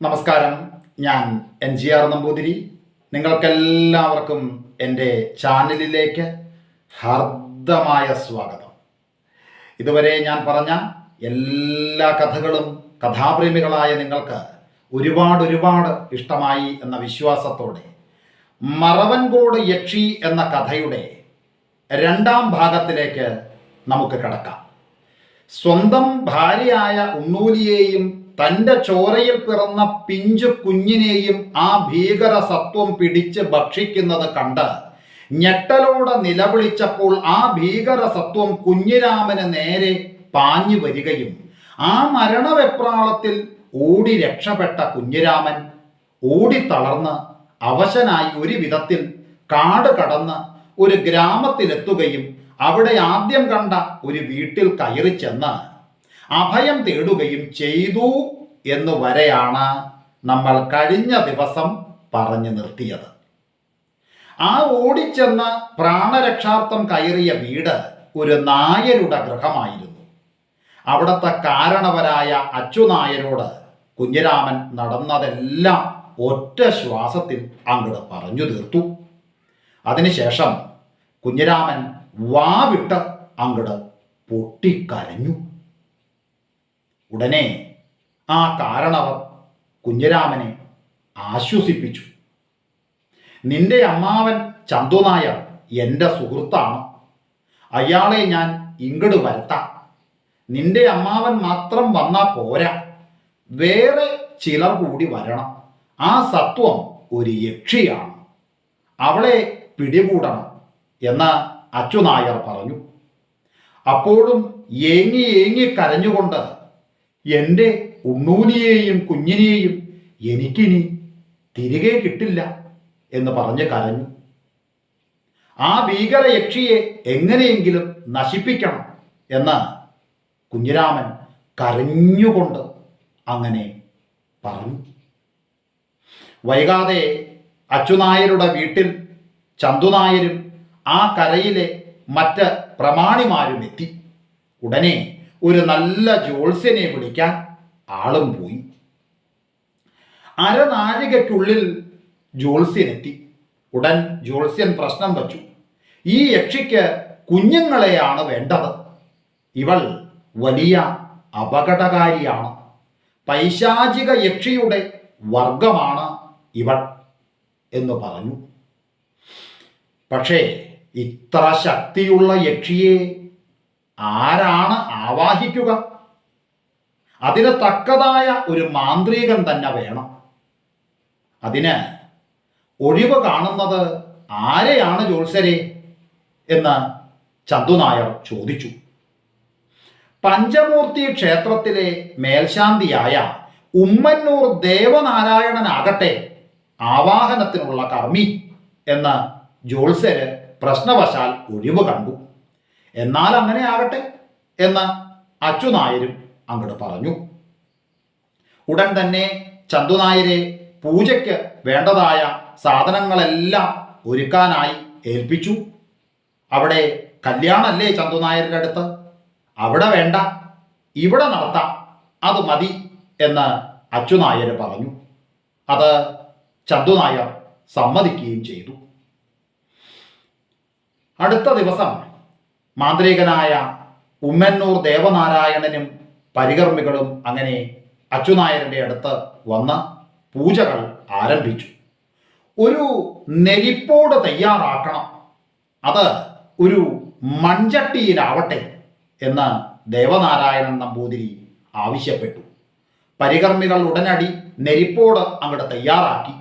നമസ്കാരം. ഞാൻ N G R Namboothiri. നിങ്ങൾക്കെല്ലാവർക്കും എന്റെ ചാനലിലേക്ക് ഹർദമായ സ്വാഗതം. ഇതുവരെ ഞാൻ പറഞ്ഞ എല്ലാ കഥകളും കഥാപ്രേമികളായ നിങ്ങൾക്ക് ഒരുപാട് ഒരുപാട് ഇഷ്ടമായി എന്ന വിശ്വാസത്തോടെ മറവൻകോട് യക്ഷി എന്ന കഥയുടെ രണ്ടാം ഭാഗത്തിലേക്ക് നമുക്ക് കടക്കാം. സ്വന്തം ഭാര്യയായ ഉണ്ണൂലിയെയും തന്റെ ചോരയിൽ പിറന്ന പിഞ്ചു കുഞ്ഞിനെയും ആ ഭീകര സത്വം പിടിച്ച് ഭക്ഷിക്കുന്നത് കണ്ട് ഞെട്ടലോടെ നിലവിളിച്ചപ്പോൾ ആ ഭീകര സത്വം കുഞ്ഞിരാമന് നേരെ പാഞ്ഞു വരികയും ആ മരണവെപ്രാളത്തിൽ ഓടി രക്ഷപ്പെട്ട കുഞ്ഞിരാമൻ ഓടി തളർന്ന് അവശനായി ഒരു വിധത്തിൽ കാട് കടന്ന് ഒരു ഗ്രാമത്തിലെത്തുകയും അവിടെ ആദ്യം കണ്ട ഒരു വീട്ടിൽ കയറി ചെന്ന് അഭയം തേടുകയും ചെയ്തു എന്ന് വരെയാണ് നമ്മൾ കഴിഞ്ഞ ദിവസം പറഞ്ഞു നിർത്തിയത്. ആ ഓടിച്ചെന്ന് പ്രാണരക്ഷാർത്ഥം കയറിയ വീട് ഒരു നായരുടെ ഗൃഹമായിരുന്നു. അവിടുത്തെ കാരണവരായ അച്ചുനായരോട് കുഞ്ഞിരാമൻ നടന്നതെല്ലാം ഒറ്റ ശ്വാസത്തിൽ അങ്ങോട്ട് പറഞ്ഞു തീർത്തു. അതിനുശേഷം കുഞ്ഞിരാമൻ വാവിട്ട് അങ്ങട് പൊട്ടിക്കരഞ്ഞു. ഉടനെ ആ കാരണവർ കുഞ്ഞരാമനെ ആശ്വസിപ്പിച്ചു. നിന്റെ അമ്മാവൻ ചന്തുനായർ എന്റെ സുഹൃത്താണ്. അയാളെ ഞാൻ ഇങ്ങട് വരുത്താം. നിന്റെ അമ്മാവൻ മാത്രം വന്നാൽ പോരാ. വേറെ ചിലർ കൂടി വരണം. ആ സത്വം ഒരു യക്ഷിയാണ്. അവളെ പിടികൂടണം എന്ന് അച്ചുനായർ പറഞ്ഞു. അപ്പോഴും ഏങ്ങി ഏങ്ങി കരഞ്ഞുകൊണ്ട് എന്റെ ഉണ്ണൂലിയെയും കുഞ്ഞിനെയും എനിക്കിനി തിരികെ കിട്ടില്ല എന്ന് പറഞ്ഞ് കരഞ്ഞു. ആ ഭീകര യക്ഷിയെ എങ്ങനെയെങ്കിലും നശിപ്പിക്കണം എന്ന് കുഞ്ഞിരാമൻ കരഞ്ഞുകൊണ്ട് അങ്ങനെ പറഞ്ഞു. വൈകാതെ അച്ചുനായരുടെ വീട്ടിൽ ചന്തുനായരും ആ കരയിലെ മറ്റ് പ്രമാണിമാരും എത്തി. ഉടനെ ഒരു നല്ല ജ്യോത്സ്യനെ വിളിക്കാൻ ആളും പോയി. അരനാഴികയ്ക്കുള്ളിൽ ജ്യോത്സ്യനെത്തി ഉടൻ ജ്യോത്സ്യൻ പ്രശ്നം വച്ചു. ഈ യക്ഷിക്ക് കുഞ്ഞുങ്ങളെയാണ് വേണ്ടത്. ഇവൾ വലിയ അപകടകാരിയാണ്. പൈശാചിക യക്ഷിയുടെ വർഗമാണ് ഇവൾ എന്ന് പറഞ്ഞു. പക്ഷേ ഇത്ര ശക്തിയുള്ള യക്ഷിയെ ആരാണ് ആവാഹിക്കുക? അതിന് തക്കതായ ഒരു മാന്ത്രികൻ തന്നെ വേണം. അതിന് ഒഴിവ് കാണുന്നത് ആരെയാണ് ജോത്സരെ എന്ന് ചന്തുനായർ ചോദിച്ചു. പഞ്ചമൂർത്തി ക്ഷേത്രത്തിലെ മേൽശാന്തിയായ ഉമ്മന്നൂർ ദേവനാരായണനാകട്ടെ ആവാഹനത്തിനുള്ള കർമ്മി എന്ന് ജോത്സര് പ്രശ്നവശാൽ ഒഴിവ് കണ്ടു. എന്നാൽ അങ്ങനെ ആകട്ടെ എന്ന് അച്ചുനായരും അങ്ങോട്ട് പറഞ്ഞു. ഉടൻ തന്നെ ചന്തുനായരെ പൂജയ്ക്ക് വേണ്ടതായ സാധനങ്ങളെല്ലാം ഒരുക്കാനായി ഏൽപ്പിച്ചു. അവിടെ കല്യാണമല്ലേ ചന്തുനായരുടെ അടുത്ത്? അവിടെ വേണ്ട ഇവിടെ നടത്താം അത് മതി എന്ന് അച്ചുനായർ പറഞ്ഞു. അത് ചന്തുനായർ സമ്മതിക്കുകയും ചെയ്തു. അടുത്ത ദിവസം മാന്ത്രികനായ ഉമ്മന്നൂർ ദേവനാരായണനും പരികർമ്മികളും അങ്ങനെ അച്ചുനായരുടെ അടുത്ത് വന്ന് പൂജകൾ ആരംഭിച്ചു. ഒരു നെരിപ്പോട് തയ്യാറാക്കണം. അത് ഒരു മൺചട്ടിയിലാവട്ടെ എന്ന് ദേവനാരായണൻ നമ്പൂതിരി ആവശ്യപ്പെട്ടു. പരികർമ്മികൾ ഉടനടി നെരിപ്പോട് അങ്ങോട്ട് തയ്യാറാക്കി.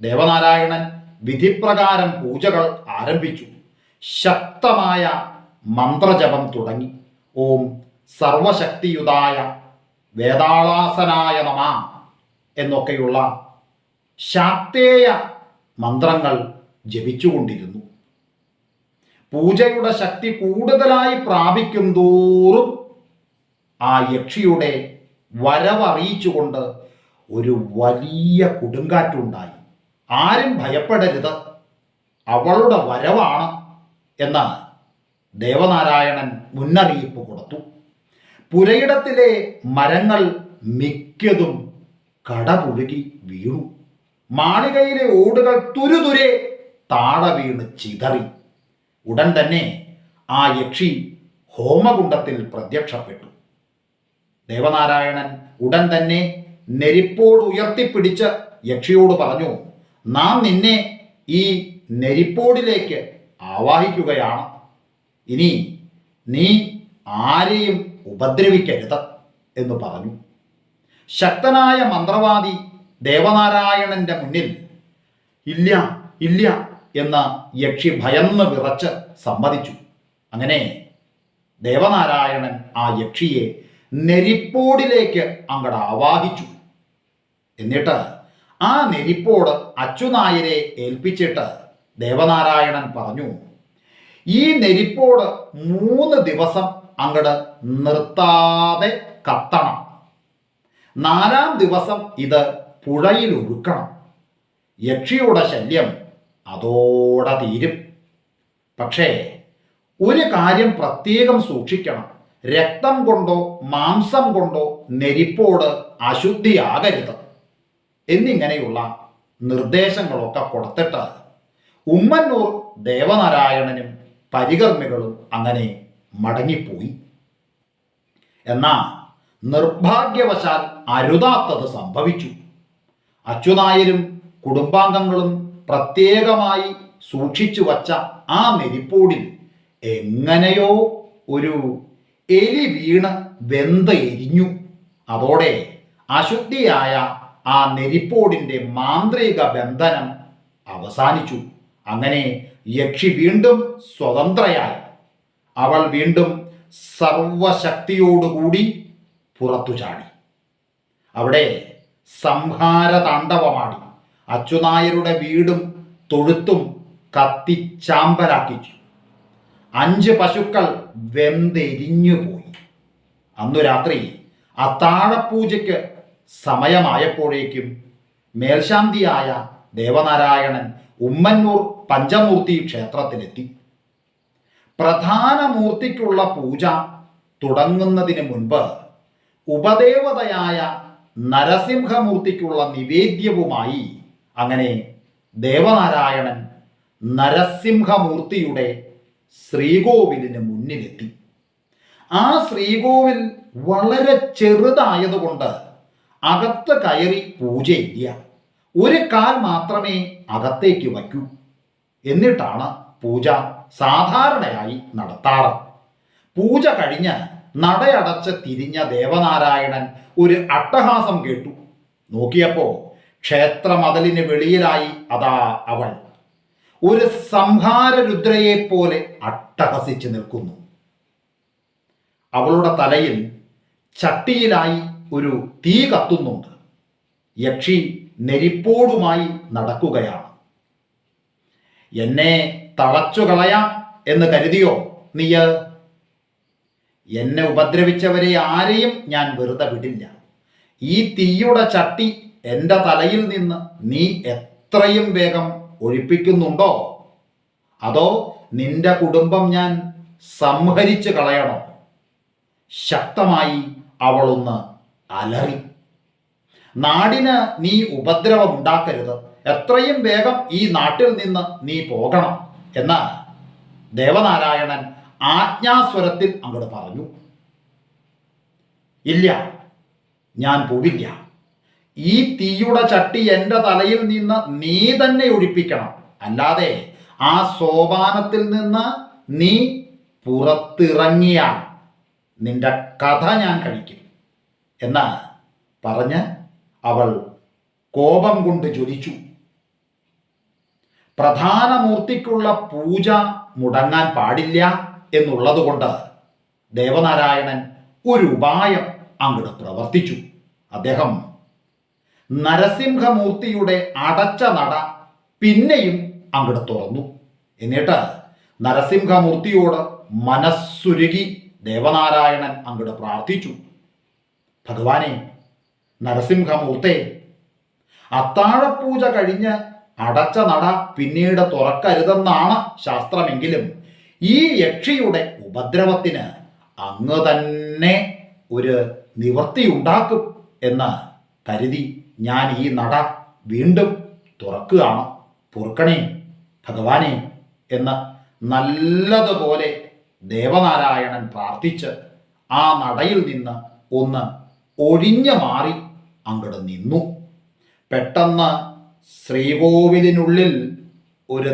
ദേവനാരായണൻ വിധിപ്രകാരം പൂജകൾ ആരംഭിച്ചു. ശക്തമായ മന്ത്രജപം തുടങ്ങി. ഓം സർവശക്തിയുതായ വേതാളാസനായ നമ എന്നൊക്കെയുള്ള ശാക്തേയ മന്ത്രങ്ങൾ ജപിച്ചുകൊണ്ടിരുന്നു. പൂജയുടെ ശക്തി കൂടുതലായി പ്രാപിക്കും തോറും ആ യക്ഷിയുടെ വരവറിയിച്ചുകൊണ്ട് ഒരു വലിയ കൊടുങ്കാറ്റുണ്ടായി. ആരും ഭയപ്പെടരുത്. അവളുടെ വരവാണ് എന്ന് ദേവനാരായണൻ മുന്നറിയിപ്പ് കൊടുത്തു. പുരയിടത്തിലെ മരങ്ങൾ മിക്കതും കടപുഴുകി വീണു. മാളികയിലെ ഓടുകൾ തുരുതുരെ താഴെ വീണ് ചിതറി. ഉടൻ തന്നെ ആ യക്ഷി ഹോമകുണ്ടത്തിൽ പ്രത്യക്ഷപ്പെട്ടു. ദേവനാരായണൻ ഉടൻ തന്നെ നെരിപ്പോട് ഉയർത്തിപ്പിടിച്ച് യക്ഷിയോട് പറഞ്ഞു നാം നിന്നെ ഈ നെരിപ്പോടിലേക്ക് ആവാഹിക്കുകയാണ്. ഇനി നീ ആരെയും ഉപദ്രവിക്കരുത് എന്ന് പറഞ്ഞു. ശക്തനായ മന്ത്രവാദി ദേവനാരായണന്റെ മുന്നിൽ ഇല്ല ഇല്ല എന്ന യക്ഷി ഭയന്ന് വിറച്ച് സമ്മതിച്ചു. അങ്ങനെ ദേവനാരായണൻ ആ യക്ഷിയെ നെരിപ്പോടിലേക്ക് അങ്ങട് ആവാഹിച്ചു. എന്നിട്ട് ആ നെരിപ്പോട് അച്ചുനായരെ ഏൽപ്പിച്ചിട്ട് ദേവനാരായണൻ പറഞ്ഞു ഈ നെരിപ്പോട് മൂന്ന് ദിവസം അങ്ങട് നിർത്താതെ കത്തണം. നാലാം ദിവസം ഇത് പുഴയിൽ ഒഴുക്കണം. യക്ഷിയുടെ ശല്യം അതോടെ തീരും. പക്ഷേ ഒരു കാര്യം പ്രത്യേകം സൂക്ഷിക്കണം. രക്തം കൊണ്ടോ മാംസം കൊണ്ടോ നെരിപ്പോട് അശുദ്ധിയാകരുത് എന്നിങ്ങനെയുള്ള നിർദ്ദേശങ്ങളൊക്കെ കൊടുത്തിട്ട് ഉമ്മന്നൂർ ദേവനാരായണനും പരികർമ്മികളും അങ്ങനെ മടങ്ങിപ്പോയി. എന്നാൽ നിർഭാഗ്യവശാൽ അരുതാത്തത് സംഭവിച്ചു. അച്യുതായരും കുടുംബാംഗങ്ങളും പ്രത്യേകമായി സൂക്ഷിച്ചു വച്ച ആ മെരിപ്പൂടിൽ എങ്ങനെയോ ഒരു എലി വീണ് വെന്ത് എരിഞ്ഞു. അതോടെ അശുദ്ധിയായ ആ നെരിപ്പോടിന്റെ മാന്ത്രിക ബന്ധനം അവസാനിച്ചു. അങ്ങനെ യക്ഷി വീണ്ടും സ്വതന്ത്രയായി. അവൾ വീണ്ടും സർവശക്തിയോടുകൂടി പുറത്തു ചാടി. അവിടെ സംഹാര താണ്ഡവമാടി അച്ചുനായരുടെ വീടും തൊഴുത്തും കത്തിച്ചാമ്പലാക്കിച്ചു അഞ്ച് പശുക്കൾ വെന്തെരിഞ്ഞു പോയി. അന്നു രാത്രി അത്താഴപൂജയ്ക്ക് സമയമായപ്പോഴേക്കും മേൽശാന്തിയായ ദേവനാരായണൻ ഉമ്മന്നൂർ പഞ്ചമൂർത്തി ക്ഷേത്രത്തിലെത്തി. പ്രധാന മൂർത്തിക്കുള്ള പൂജ തുടങ്ങുന്നതിന് മുൻപ് ഉപദേവതയായ നരസിംഹമൂർത്തിക്കുള്ള നിവേദ്യവുമായി അങ്ങനെ ദേവനാരായണൻ നരസിംഹമൂർത്തിയുടെ ശ്രീകോവിലിന് മുന്നിലെത്തി. ആ ശ്രീകോവിൽ വളരെ ചെറുതായതുകൊണ്ട് അകത്ത് കയറി പൂജയില്ല. ഒരു കാൽ മാത്രമേ അകത്തേക്ക് വയ്ക്കൂ. എന്നിട്ടാണ് പൂജ സാധാരണയായി നടത്താറ്. പൂജ കഴിഞ്ഞ് നടയടച്ച് തിരിഞ്ഞ ദേവനാരായണൻ ഒരു അട്ടഹാസം കേട്ടു. നോക്കിയപ്പോ ക്ഷേത്രമതിലിന് വെളിയിലായി അതാ അവൾ. ഒരു സംഹാരരുദ്രയെ പോലെ അട്ടഹസിച്ച് നിൽക്കുന്നു. അവളുടെ തലയിൽ ചട്ടിയിലായി ഒരു തീ കത്തുന്നുണ്ട്. യക്ഷി നെരിപ്പോടുമായി നടക്കുകയാണ്. എന്നെ തളച്ചു കളയാം എന്ന് കരുതിയോ നീയ്? എന്നെ ഉപദ്രവിച്ചവരെ ആരെയും ഞാൻ വെറുതെ വിടില്ല. ഈ തീയുടെ ചട്ടി എന്റെ തലയിൽ നിന്ന് നീ എത്രയും വേഗം ഒഴിപ്പിക്കുന്നുണ്ടോ? അതോ നിന്റെ കുടുംബം ഞാൻ സംഹരിച്ചു കളയണോ? ശക്തമായി അവളൊന്ന് അലറി. നാടിന് നീ ഉപദ്രവം ഉണ്ടാക്കരുത് എത്രയും വേഗം ഈ നാട്ടിൽ നിന്ന് നീ പോകണം എന്ന് ദേവനാരായണൻ ആജ്ഞാസ്വരത്തിൽ അങ്ങോട്ട് പറഞ്ഞു. ഇല്ല ഞാൻ പോവില്ല. ഈ തീയുടെ ചട്ടി എന്റെ തലയിൽ നിന്ന് നീ തന്നെ ഒഴിപ്പിക്കണം. അല്ലാതെ ആ സോപാനത്തിൽ നിന്ന് നീ പുറത്തിറങ്ങിയാൽ നിന്റെ കഥ ഞാൻ കഴിക്കും എന്ന് പറഞ്ഞ് അവൾ കോപം കൊണ്ട് ജ്വലിച്ചു. പ്രധാന മൂർത്തിക്കുള്ള പൂജ മുടങ്ങാൻ പാടില്ല എന്നുള്ളതുകൊണ്ട് ദേവനാരായണൻ ഒരു ഉപായം അങ്ങോട്ട് പ്രവർത്തിച്ചു. അദ്ദേഹം നരസിംഹമൂർത്തിയുടെ അടച്ച നട പിന്നെയും അങ്ങോട്ട് തുറന്നു. എന്നിട്ട് നരസിംഹമൂർത്തിയോട് മനസ്സുരുകി ദേവനാരായണൻ അങ്ങോട്ട് പ്രാർത്ഥിച്ചു. ഭഗവാനെ നരസിംഹമൂർത്തേ അത്താഴപ്പൂജ കഴിഞ്ഞ് അടച്ച നട പിന്നീട് തുറക്കരുതെന്നാണ് ശാസ്ത്രമെങ്കിലും ഈ യക്ഷിയുടെ ഉപദ്രവത്തിന് അങ്ങ് തന്നെ ഒരു നിവൃത്തിയുണ്ടാക്കും എന്ന് കരുതി ഞാൻ ഈ നട വീണ്ടും തുറക്കുകയാണ്. പൊറുക്കണേ ഭഗവാനെ എന്ന് നല്ലതുപോലെ ദേവനാരായണൻ പ്രാർത്ഥിച്ച് ആ നടയിൽ നിന്ന് ഒന്ന് ഒഴിഞ്ഞു മാറി അങ്ങോട്ട് നിന്നു. പെട്ടെന്ന് ശ്രീകോവിലിനുള്ളിൽ ഒരു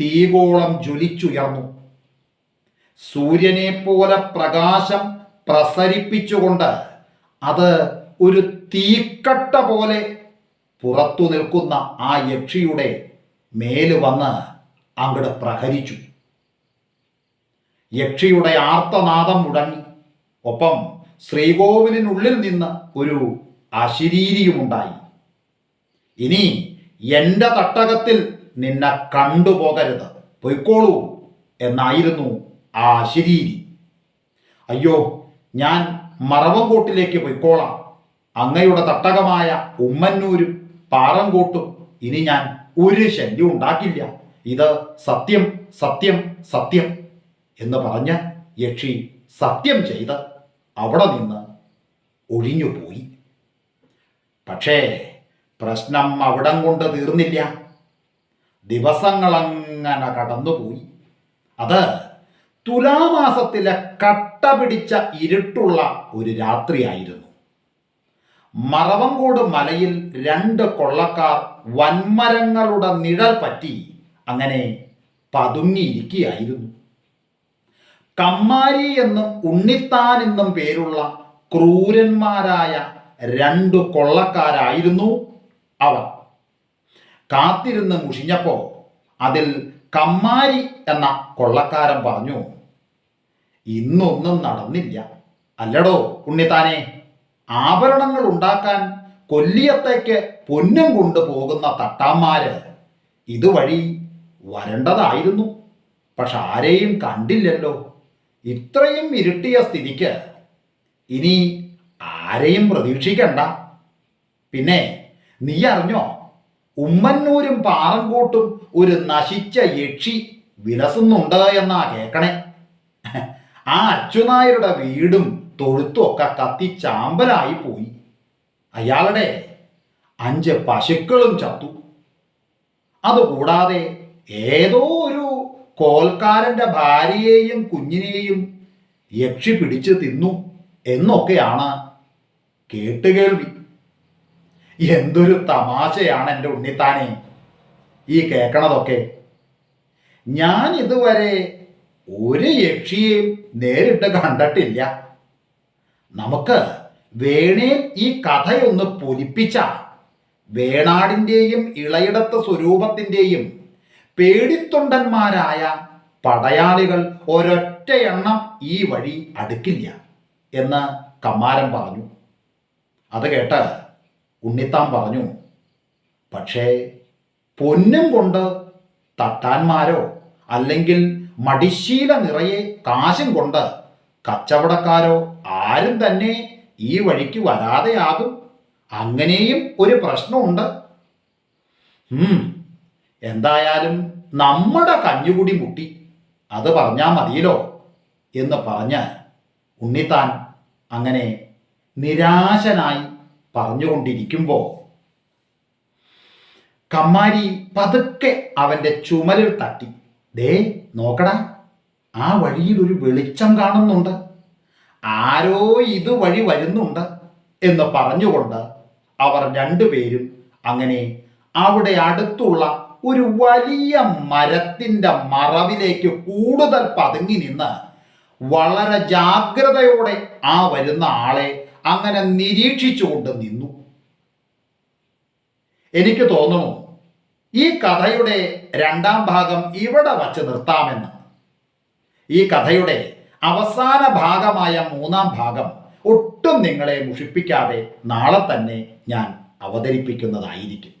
തീകോളം ജ്വലിച്ചുയർന്നു. സൂര്യനെ പോലെ പ്രകാശം പ്രസരിപ്പിച്ചുകൊണ്ട് അത് ഒരു തീക്കട്ട പോലെ പുറത്തു നിൽക്കുന്ന ആ യക്ഷിയുടെ മേൽ വന്ന് അങ്ങട് പ്രഹരിച്ചു. യക്ഷിയുടെ ആർത്തനാദം മുടങ്ങി. ഒപ്പം ശ്രീകോവിലിനുള്ളിൽ നിന്ന് ഒരു അശരീരിയുമുണ്ടായി. ഇനി എന്റെ തട്ടകത്തിൽ നിന്നെ കണ്ടുപോകരുത്. പൊയ്ക്കോളൂ എന്നായിരുന്നു ആ അശരീരി. അയ്യോ ഞാൻ മറവങ്കോട്ടിലേക്ക് പൊയ്ക്കോളാം. അങ്ങയുടെ തട്ടകമായ ഉമ്മന്നൂരും പാറങ്കോട്ടും ഇനി ഞാൻ ഒരു ശല്യം ഉണ്ടാക്കില്ല. ഇത് സത്യം സത്യം സത്യം എന്ന് പറഞ്ഞ് യക്ഷി സത്യം ചെയ്ത് അവിടെ നിന്ന് ഒഴിഞ്ഞുപോയി. പക്ഷേ പ്രശ്നം അവിടം കൊണ്ട് തീർന്നില്ല. ദിവസങ്ങളങ്ങനെ കടന്നുപോയി. അത് തുലാമാസത്തിലെ കട്ട പിടിച്ച ഇരുട്ടുള്ള ഒരു രാത്രിയായിരുന്നു. മറവങ്കോട് മലയിൽ രണ്ട് കൊള്ളക്കാർ വൻമരങ്ങളുടെ നിഴൽ പറ്റി അങ്ങനെ പതുങ്ങിയിരിക്കുകയായിരുന്നു. കമ്മാരി എന്നും ഉണ്ണിത്താൻ എന്നും പേരുള്ള ക്രൂരന്മാരായ രണ്ടു കൊള്ളക്കാരായിരുന്നു അവർ. കാത്തിരുന്ന് മുഷിഞ്ഞപ്പോ അതിൽ കമ്മാരി എന്ന കൊള്ളക്കാരൻ പറഞ്ഞു ഇന്നൊന്നും നടന്നില്ല. അല്ലടോ ഉണ്ണിത്താനെ ആഭരണങ്ങൾ ഉണ്ടാക്കാൻ കൊല്ലിയത്തേക്ക് പൊന്നും കൊണ്ടുപോകുന്ന തട്ടാന്മാര് ഇതുവഴി വരേണ്ടതായിരുന്നു. പക്ഷെ ആരെയും കണ്ടില്ലല്ലോ. ഇത്രയും ഇരുട്ടിയ സ്ഥിതിക്ക് ഇനി ആരെയും പ്രതീക്ഷിക്കണ്ട. പിന്നെ നീ അറിഞ്ഞോ? ഉമ്മന്നൂരും പാറങ്കോട്ടും ഒരു നശിച്ച യക്ഷി വിലസുന്നുണ്ട് എന്നാ കേക്കണേ. ആ അച്യുനായരുടെ വീടും തൊഴുത്തും ഒക്കെ കത്തി ചാമ്പലായി പോയി. അയാളുടെ അഞ്ച് പശുക്കളും ചത്തു. അതുകൂടാതെ ഏതോ ഒരു കോൽക്കാരന്റെ ഭാര്യയെയും കുഞ്ഞിനെയും യക്ഷി പിടിച്ചു തിന്നു എന്നൊക്കെയാണ് കേട്ടുകേൾവി എന്തൊരു തമാശയാണ് എന്റെ ഉണ്ണിത്താനെ. ഈ കേൾക്കണതൊക്കെ ഞാൻ ഇതുവരെ ഒരു യക്ഷിയെയും നേരിട്ട് കണ്ടിട്ടില്ല. നമുക്ക് വേണേ ഈ കഥയൊന്ന് പൊലിപ്പിച്ച. വേണാടിന്റെയും ഇളയിടത്ത സ്വരൂപത്തിന്റെയും പേടിത്തൊണ്ടന്മാരായ പടയാളികൾ ഒരൊറ്റ എണ്ണം ഈ വഴി അടുക്കില്ല എന്ന് കമ്മാരം പറഞ്ഞു. അത് കേട്ട് ഉണ്ണിത്താൻ പറഞ്ഞു പക്ഷേ പൊന്നും കൊണ്ട് തട്ടാന്മാരോ അല്ലെങ്കിൽ മടിശീല നിറയെ കാശും കൊണ്ട് കച്ചവടക്കാരോ ആരും തന്നെ ഈ വഴിക്ക് വരാതെയാകും? അങ്ങനെയും ഒരു പ്രശ്നമുണ്ട്. എന്തായാലും നമ്മുടെ കഞ്ഞുകുടി മുട്ടി അത് പറഞ്ഞാൽ മതിയല്ലോ എന്ന് പറഞ്ഞ് ഉണ്ണിത്താൻ അങ്ങനെ നിരാശനായി പറഞ്ഞുകൊണ്ടിരിക്കുമ്പോൾ കമ്മാരി പതുക്കെ അവന്റെ ചുമലിൽ തട്ടി. ദേ നോക്കടാ ആ വഴിയിൽ ഒരു വെളിച്ചം കാണുന്നുണ്ട്. ആരോ ഇതുവഴി വരുന്നുണ്ട് എന്ന് പറഞ്ഞുകൊണ്ട് അവർ രണ്ടുപേരും അങ്ങനെ അവിടെ അടുത്തുള്ള ഒരു വലിയ മരത്തിന്റെ മറവിലേക്ക് കൂടുതൽ പതുങ്ങി നിന്ന് വളരെ ജാഗ്രതയോടെ ആ വരുന്ന ആളെ അങ്ങനെ നിരീക്ഷിച്ചുകൊണ്ട് നിന്നു. എനിക്ക് തോന്നുന്നു ഈ കഥയുടെ രണ്ടാം ഭാഗം ഇവിടെ വച്ച് നിർത്താമെന്ന് ഈ കഥയുടെ അവസാന ഭാഗമായ മൂന്നാം ഭാഗം ഒട്ടും നിങ്ങളെ മുഷിപ്പിക്കാതെ നാളെ തന്നെ ഞാൻ അവതരിപ്പിക്കുന്നതായിരിക്കും.